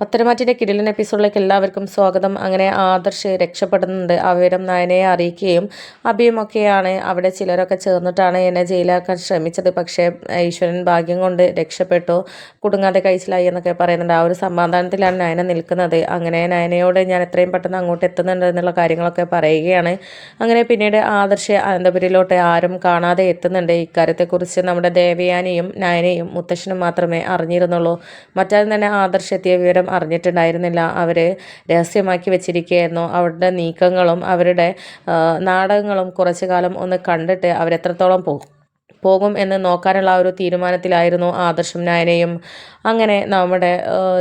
പത്തരമാറ്റിന്റെ കിടിലൻ എപ്പിസോഡിലേക്ക് എല്ലാവർക്കും സ്വാഗതം. അങ്ങനെ ആദർശ് രക്ഷപ്പെടുന്നുണ്ട്. ആ വിവരം നയനയെ അറിയിക്കുകയും അഭിയുമൊക്കെയാണ് അവിടെ ചിലരൊക്കെ ചേർന്നിട്ടാണ് എന്നെ ജയിലാക്കാൻ ശ്രമിച്ചത്. പക്ഷേ ഈശ്വരൻ ഭാഗ്യം കൊണ്ട് രക്ഷപ്പെട്ടു. കുടുങ്ങാതെ കഴിച്ചിലായി എന്നൊക്കെ പറയുന്നുണ്ട്. ആ ഒരു സമാധാനത്തിലാണ് നയന നിൽക്കുന്നത്. അങ്ങനെ നയനയോട് ഞാൻ എത്രയും പെട്ടെന്ന് അങ്ങോട്ട് എത്തുന്നുണ്ട് എന്നുള്ള കാര്യങ്ങളൊക്കെ പറയുകയാണ്. അങ്ങനെ പിന്നീട് ആദർശ് അനന്തപുരിയിലോട്ട് ആരും കാണാതെ എത്തുന്നുണ്ട്. ഇക്കാര്യത്തെക്കുറിച്ച് നമ്മുടെ ദേവയാനിയും നയനയും മുത്തശ്ശനും മാത്രമേ അറിഞ്ഞിരുന്നുള്ളൂ. മറ്റാരും തന്നെ ആദർശ് എത്തിയ വിവരം അറിഞ്ഞിട്ടുണ്ടായിരുന്നില്ല. അവർ രഹസ്യമാക്കി വെച്ചിരിക്കുകയായിരുന്നു. അവരുടെ നീക്കങ്ങളും അവരുടെ നാടകങ്ങളും കുറച്ചു കാലം ഒന്ന് കണ്ടിട്ട് അവരെത്രത്തോളം പോകും? പോകും എന്ന് നോക്കാനുള്ള ഒരു തീരുമാനത്തിലായിരുന്നു ആദർശം നായനയും അങ്ങനെ നമ്മുടെ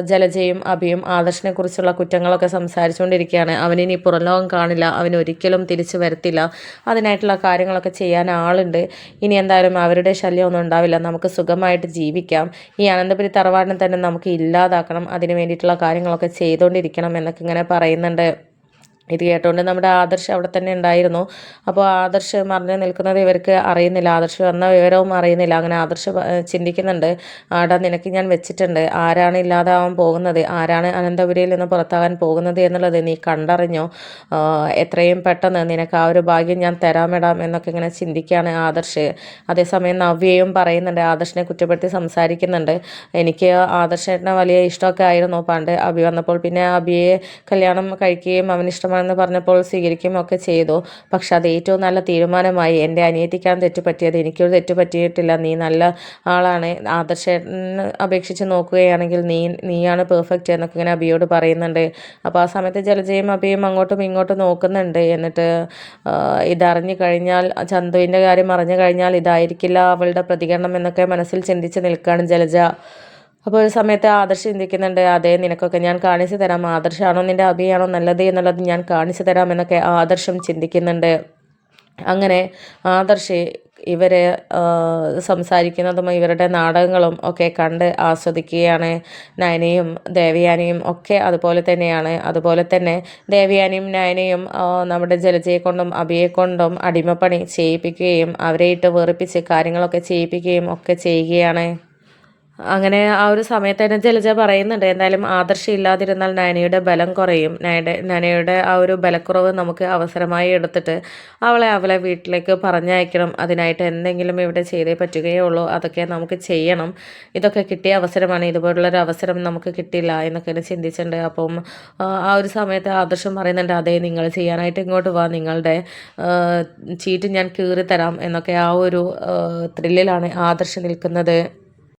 ജലജയും അഭിയും ആദർശിനെ കുറിച്ചുള്ള കുറ്റങ്ങളൊക്കെ സംസാരിച്ചുകൊണ്ടിരിക്കുകയാണ്. അവനിനി പുറംലോകം കാണില്ല. അവൻ ഒരിക്കലും തിരിച്ചു വരത്തില്ല. അതിനായിട്ടുള്ള കാര്യങ്ങളൊക്കെ ചെയ്യാൻ ആളുണ്ട്. ഇനി എന്തായാലും അവരുടെ ശല്യമൊന്നും ഉണ്ടാവില്ല. നമുക്ക് സുഖമായിട്ട് ജീവിക്കാം. ഈ അനന്തപുരി തറവാടിനെ തന്നെ നമുക്ക് ഇല്ലാതാക്കണം. അതിന് വേണ്ടിയിട്ടുള്ള കാര്യങ്ങളൊക്കെ ചെയ്തുകൊണ്ടിരിക്കണം എന്നൊക്കെ ഇങ്ങനെ പറയുന്നുണ്ട്. ഇത് കേട്ടോണ്ട് നമ്മുടെ ആദർശ് അവിടെ തന്നെ ഉണ്ടായിരുന്നു. അപ്പോൾ ആദർശ് മറിഞ്ഞു നിൽക്കുന്നത് ഇവർക്ക് അറിയുന്നില്ല. ആദർശ് വന്ന വിവരവും അറിയുന്നില്ല. അങ്ങനെ ആദർശ് ചിന്തിക്കുന്നുണ്ട്. ആടാ നിനക്ക് ഞാൻ വെച്ചിട്ടുണ്ട്. ആരാണ് ഇല്ലാതാവാൻ പോകുന്നത്? ആരാണ് അനന്തപുരിയിൽ നിന്ന് പുറത്താകാൻ പോകുന്നത് എന്നുള്ളത് നീ കണ്ടറിഞ്ഞോ? എത്രയും പെട്ടെന്ന് നിനക്ക് ആ ഒരു ഭാഗ്യം ഞാൻ തരാമിടാം എന്നൊക്കെ ഇങ്ങനെ ചിന്തിക്കുകയാണ് ആദർശ്. അതേസമയം നവ്യയും പറയുന്നുണ്ട്. ആദർശിനെ കുറ്റപ്പെടുത്തി സംസാരിക്കുന്നുണ്ട്. എനിക്ക് ആദർശേട്ടനെ വലിയ ഇഷ്ടമൊക്കെ ആയിരുന്നു. പണ്ട് അഭി വന്നപ്പോൾ പിന്നെ അഭിയെ കല്യാണം കഴിക്കുകയും അവന് ഇഷ്ടമായി പറഞ്ഞപ്പോൾ സ്വീകരിക്കുകയും ഒക്കെ ചെയ്തു. പക്ഷെ അത് ഏറ്റവും നല്ല തീരുമാനമായി. എന്റെ അനിയത്തിക്കാണ് തെറ്റ് പറ്റിയത് എനിക്കൊരു തെറ്റ് പറ്റിയിട്ടില്ല നീ നല്ല ആളാണ്. ആദർശനെ അപേക്ഷിച്ച് നോക്കുകയാണെങ്കിൽ നീ നീയാണ് പെർഫെക്റ്റ് എന്നൊക്കെ ഇങ്ങനെ അബിയോട് പറയുന്നുണ്ട്. അപ്പോൾ ആ സമയത്ത് ജലജയും അബിയും അങ്ങോട്ടും ഇങ്ങോട്ടും നോക്കുന്നുണ്ട്. എന്നിട്ട് ഇതറിഞ്ഞു കഴിഞ്ഞാൽ ചന്തുവിന്റെ കാര്യം അറിഞ്ഞു കഴിഞ്ഞാൽ ഇതായിരിക്കില്ല അവളുടെ പ്രതികരണം എന്നൊക്കെ മനസ്സിൽ ചിന്തിച്ച് നിൽക്കുകയാണ് ജലജ. അപ്പോൾ ഒരു സമയത്ത് ആദർശ് ചിന്തിക്കുന്നുണ്ട് അതേ നിനക്കൊക്കെ ഞാൻ കാണിച്ചു തരാം. ആദർശാണോ നിന്റെ അഭിയാണോ നല്ലത് എന്നുള്ളത് ഞാൻ കാണിച്ചു തരാം എന്നൊക്കെ ആദർശം ചിന്തിക്കുന്നുണ്ട്. അങ്ങനെ ആദർശ് ഇവരെ സംസാരിക്കുന്നതും ഇവരുടെ നാടകങ്ങളും ഒക്കെ കണ്ട് ആസ്വദിക്കുകയാണ്. നയനയും ദേവയാനിയും ഒക്കെ അതുപോലെ തന്നെയാണ്. അതുപോലെ തന്നെ ദേവയാനിയും നയനയും നമ്മുടെ ജലജയെ കൊണ്ടും അഭിയെ കൊണ്ടും അടിമപ്പണി ചെയ്യിപ്പിക്കുകയും അവരെ ഇട്ട് വെറുപ്പിച്ച് കാര്യങ്ങളൊക്കെ ചെയ്യിപ്പിക്കുകയും ഒക്കെ ചെയ്യുകയാണ്. അങ്ങനെ ആ ഒരു സമയത്ത് തന്നെ ജലജ പറയുന്നുണ്ട് എന്തായാലും ആദർശം ഇല്ലാതിരുന്നാൽ നയനയുടെ ബലം കുറയും. നയയുടെ നയനയുടെ ആ ഒരു ബലക്കുറവ് നമുക്ക് അവസരമായി എടുത്തിട്ട് അവളെ അവളെ വീട്ടിലേക്ക് പറഞ്ഞയക്കണം. അതിനായിട്ട് എന്തെങ്കിലും ഇവിടെ ചെയ്തേ പറ്റുകയേ ഉള്ളൂ അതൊക്കെ നമുക്ക് ചെയ്യണം. ഇതൊക്കെ കിട്ടിയ അവസരമാണ്. ഇതുപോലുള്ളൊരു അവസരം നമുക്ക് കിട്ടില്ല എന്നൊക്കെ ചിന്തിച്ചിട്ടുണ്ട്. അപ്പം ആ ഒരു സമയത്ത് ആദർശം പറയുന്നുണ്ട് അതേ നിങ്ങൾ ചെയ്യാനായിട്ട് ഇങ്ങോട്ട് വാ. നിങ്ങളുടെ ചീറ്റ് ഞാൻ കീറി തരാം എന്നൊക്കെ ആ ഒരു ത്രില്ലിലാണ് ആദർശം നിൽക്കുന്നത്.